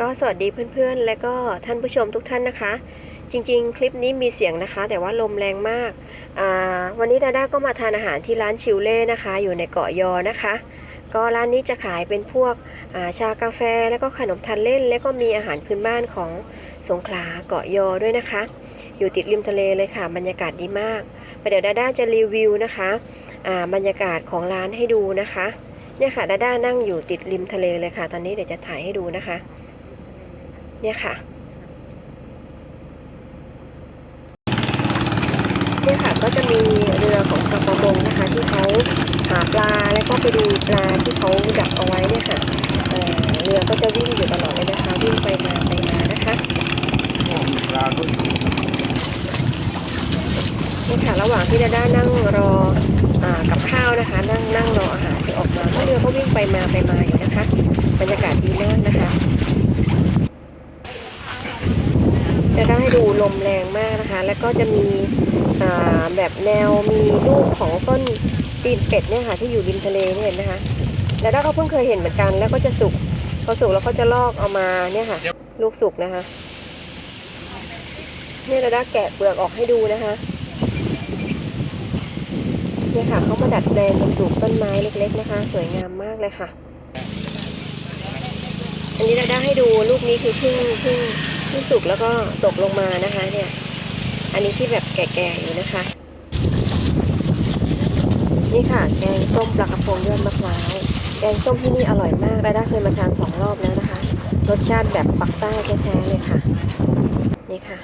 ก็สวัสดีเพื่อนๆ และก็ท่านผู้ชมทุกท่านนะคะ จริงๆ คลิปนี้มีเสียงนะคะ แต่ว่าลมแรงมากาวันนี้ดาด้าก็มาทานอาหารที่ร้านชิวเล่นะคะ อยู่ในเกาะยอนะคะ ก็ร้านนี้จะขายเป็นพวกาชากาแฟแล้วก็ขนมทานเล่น แล้วก็มีอาหารพื้นบ้านของสงขลาเกาะยอด้วยนะคะ อยู่ติดริมทะเลเลยค่ะ บรรยากาศดีมากเดี๋ยวดาด้าจะรีวิวนะคะบรรยากาศของร้านให้ดูนะคะเนี่ยค่ะดาด้านั่งอยู่ติดริมทะเลเลยค่ะ ตอนนี้เดี๋ยวจะถ่ายให้ดูนะคะ เนี่ยค่ะเนี่ยค่ะก็จะมีเรือของชาวประมงนะคะ ที่เขาหาปลาแล้วก็ไปดูปลาที่เขาดักเอาไว้เนี่ยค่ะเเรือก็จะวิ่งอยู่ตลอดเลยนะคะ วิ่งไปมาไปมานะคะโอ้มีปลาด้วยนี่ค่ะระหว่างที่ดาด้านั่งรออกับข้าวนะคะ นั่งนั่งรออาหารที่ออกมาก็เรือก็วิ่งไปมาไปมาอยู่นะคะ บรรยากาศดีมากนะคะ ดาด้าให้ดูลมแรงมากนะคะ แล้วก็จะมีแบบแนวมีลูกของต้นตีนเป็ดเนี่ยค่ะที่อยู่ริมทะเลเนี่ยเห็นไหมคะดาด้าก็เพิ่งเคยเห็นเหมือนกัน แล้วก็จะสุกพอสุกแล้วก็จะลอกเอามาเนี่ยค่ะ ลูกสุกนะคะเนี่ยดาด้าแกะเปลือกออกให้ดูนะคะเนี่ยค่ะเขามาดัดแปลงเป็นปลูกต้นไม้เล็ก ๆ นะคะ สวยงามมากเลยค่ะ อันนี้เราได้ให้ดูลูกนี้คือเพิ่งเพิ่งเพิ่งสุกแล้วก็ตกลงมานะคะ เนี่ย อันนี้ที่แบบแก่ๆอยู่นะคะ นี่ค่ะ แกงส้มปลากระพงยอดมะพร้าวแกงส้มที่นี่อร่อยมากดาด้าเคยมาทานสองรอบแล้วนะคะ รสชาติแบบปักใต้แท้ๆเลยค่ะ นี่ค่ะ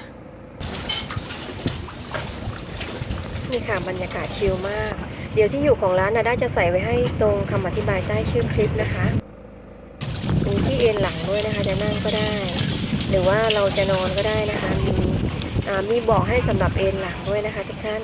นี่ค่ะบรรยากาศชิลมาก เดี๋ยวที่อยู่ของร้านนะได้จะใส่ไว้ให้ตรงคำอธิบายใต้ชื่อคลิปนะคะ เอนหลังด้วยนะคะ จะนั่งก็ได้ หรือว่าเราจะนอนก็ได้นะคะ มีมีบอกให้สำหรับเอนหลังด้วยนะคะ ทุกท่าน